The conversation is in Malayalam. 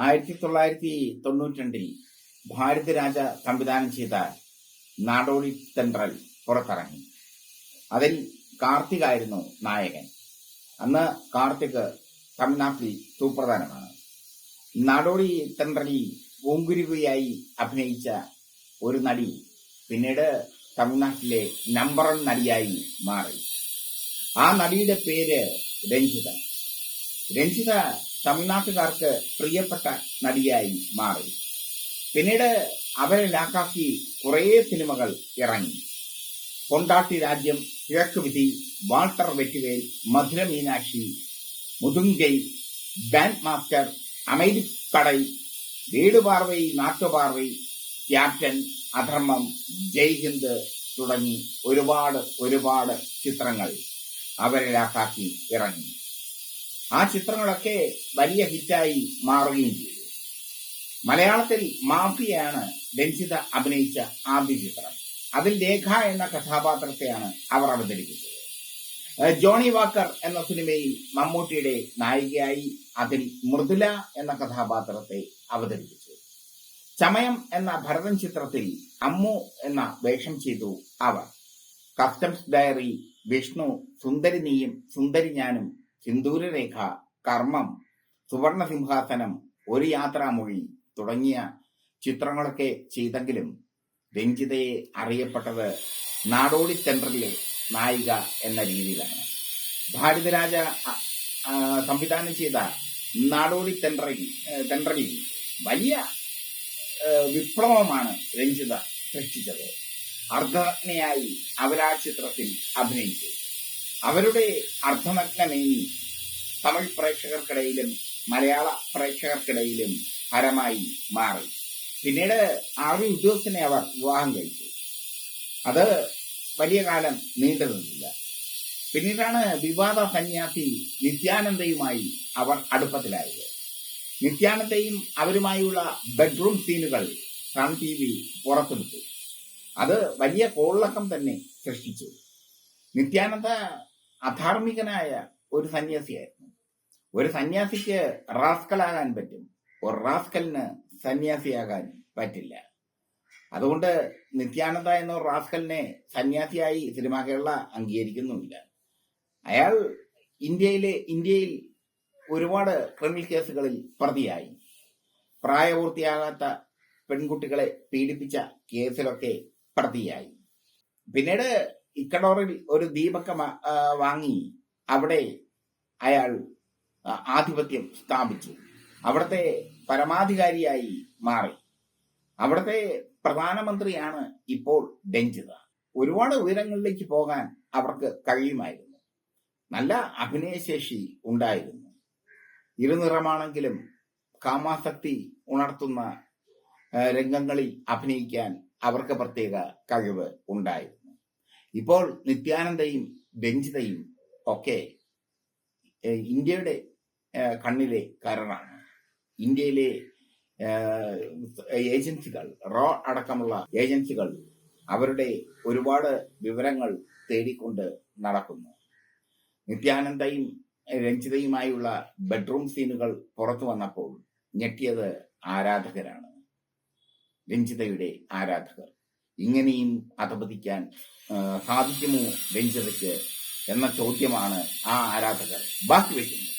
ആയിരത്തി തൊള്ളായിരത്തി തൊണ്ണൂറ്റി രണ്ടിൽ ഭാരതരാജ സംവിധാനം ചെയ്ത നാടോടി തെൻട്രൽ പുറത്തിറങ്ങി. അതിൽ കാർത്തിക് ആയിരുന്നു നായകൻ. അന്ന് കാർത്തിക് തമിഴ്നാട്ടിൽ സുപ്രധാനമാണ്. നാടോടി തെൻട്രലിൽ പൂങ്കുരുവിയായി അഭിനയിച്ച ഒരു നടി പിന്നീട് തമിഴ്നാട്ടിലെ നമ്പർ വൺ നടിയായി മാറി. ആ നടിയുടെ പേര് രഞ്ജിത. രഞ്ജിത തമിഴ്നാട്ടുകാർക്ക് പ്രിയപ്പെട്ട നടിയായി മാറി. പിന്നീട് അവരെ ലാക്കാക്കി കുറേ സിനിമകൾ ഇറങ്ങി. കൊണ്ടാട്ടി രാജ്യം കിഴക്ക് വിധി വാൾട്ടർ വെറ്റുവേൽ മധുര മീനാക്ഷി മുതുങ്കൈ ബാൻഡ് മാസ്റ്റർ അമേരിക്കടൈ വീടുപാർവൈ നാട്ടുപാർവൈ ക്യാപ്റ്റൻ അധർമ്മം ജയ് ഹിന്ദ് തുടങ്ങി ഒരുപാട് ഒരുപാട് ചിത്രങ്ങൾ അവരെ ലാക്കാക്കി ഇറങ്ങി. ആ ചിത്രങ്ങളൊക്കെ വലിയ ഹിറ്റായി മാറുകയും ചെയ്തു. മലയാളത്തിൽ മാഫിയാണ് രഞ്ജിത അഭിനയിച്ച ആദ്യ ചിത്രം. അതിൽ രേഖ എന്ന കഥാപാത്രത്തെയാണ് അവർ അവതരിപ്പിച്ചത്. ജോണി വാക്കർ എന്ന സിനിമയിൽ മമ്മൂട്ടിയുടെ നായികയായി അതിൽ മൃദുല എന്ന കഥാപാത്രത്തെ അവതരിപ്പിച്ചു. ചമയം എന്ന ഭരതൻ ചിത്രത്തിൽ അമ്മു എന്ന വേഷം ചെയ്തു അവർ. കസ്റ്റംസ് ഡയറി വിഷ്ണു സുന്ദരി നീയും സുന്ദരി ഞാനും സിന്ദൂരരേഖ കർമ്മം സുവർണ സിംഹാസനം ഒരു യാത്രാമൊഴി തുടങ്ങിയ ചിത്രങ്ങളൊക്കെ ചെയ്തെങ്കിലും രഞ്ജിതയെ അറിയപ്പെട്ടത് നാടോടി സെൻട്രലിലെ നായിക എന്ന രീതിയിലാണ്. ഭാരതരാജ സംവിധാനം ചെയ്ത നാടോടി ടെൻഡറിൽ തെൻട്രലിൽ വലിയ വിപ്ലവമാണ് രഞ്ജിത സൃഷ്ടിച്ചത്. അർദ്ധനയായി അവരാ ചിത്രത്തിൽ അഭിനയിച്ചു അവരുടെ അർദ്ധനഗ്നമേനി തമിഴ് പ്രേക്ഷകർക്കിടയിലും മലയാള പ്രേക്ഷകർക്കിടയിലും ഹരമായി മാറി. പിന്നീട് ആർമി ഉദ്യോഗസ്ഥനെ അവർ വിവാഹം കഴിച്ചു. അത് വലിയ കാലം നീണ്ടു നിന്നില്ല. പിന്നീടാണ് വിവാദ സന്യാസി നിത്യാനന്ദയുമായി അവർ അടുപ്പത്തിലായത്. നിത്യാനന്ദയും അവരുമായുള്ള ബെഡ്റൂം സീനുകൾ സൺ ടി വി പുറത്തുവിട്ടു. അത് വലിയ കോളിളക്കം തന്നെ സൃഷ്ടിച്ചു. നിത്യാനന്ദ അധാർമികനായ ഒരു സന്യാസിയായിരുന്നു. ഒരു സന്യാസിക്ക് റാസ്കലാകാൻ പറ്റും. ഒരു റാസ്കലിന് സന്യാസിയാകാൻ പറ്റില്ല. അതുകൊണ്ട് നിത്യാനന്ദ എന്ന റാസ്കലിനെ സന്യാസിയായി സിനിമാ കേരള അംഗീകരിക്കുന്നുമില്ല. അയാൾ ഇന്ത്യയിലെ ഇന്ത്യയിൽ ഒരുപാട് ക്രിമിനൽ കേസുകളിൽ പ്രതിയായി. പ്രായപൂർത്തിയാകാത്ത പെൺകുട്ടികളെ പീഡിപ്പിച്ച കേസിലൊക്കെ പ്രതിയായി. പിന്നീട് ഇക്കഡോറിൽ ഒരു ദീപക്ക വാങ്ങി അവിടെ അയാൾ ആധിപത്യം സ്ഥാപിച്ചു. അവിടുത്തെ പരമാധികാരിയായി മാറി. അവിടുത്തെ പ്രധാനമന്ത്രിയാണ് ഇപ്പോൾ രഞ്ജിത. ഒരുപാട് ഉയരങ്ങളിലേക്ക് പോകാൻ അവർക്ക് കഴിയുമായിരുന്നു. നല്ല അഭിനയശേഷി ഉണ്ടായിരുന്നു. ഇരുനിറമാണെങ്കിലും കാമാസക്തി ഉണർത്തുന്ന രംഗങ്ങളിൽ അഭിനയിക്കാൻ അവർക്ക് പ്രത്യേക കഴിവ് ഉണ്ടായിരുന്നു. ഇപ്പോൾ നിത്യാനന്ദയും രഞ്ജിതയും ഒക്കെ ഇന്ത്യയുടെ കണ്ണിലെ കരറാണ് ഇന്ത്യയിലെ ഏജൻസികൾ റോ അടക്കമുള്ള ഏജൻസികൾ അവരുടെ ഒരുപാട് വിവരങ്ങൾ തേടിക്കൊണ്ട് നടക്കുന്നു. നിത്യാനന്ദയും രഞ്ജിതയുമായുള്ള ബെഡ്റൂം സീനുകൾ പുറത്തു വന്നപ്പോൾ ഞെട്ടിയത് ആരാധകരാണ്. രഞ്ജിതയുടെ ആരാധകർ. ഇങ്ങനെയും അധപതിക്കാൻ സാധിക്കുമോ രഞ്ജിതയ്ക്ക് എന്ന ചോദ്യമാണ് ആ ആരാധകർ ബാക്കി വയ്ക്കുന്നത്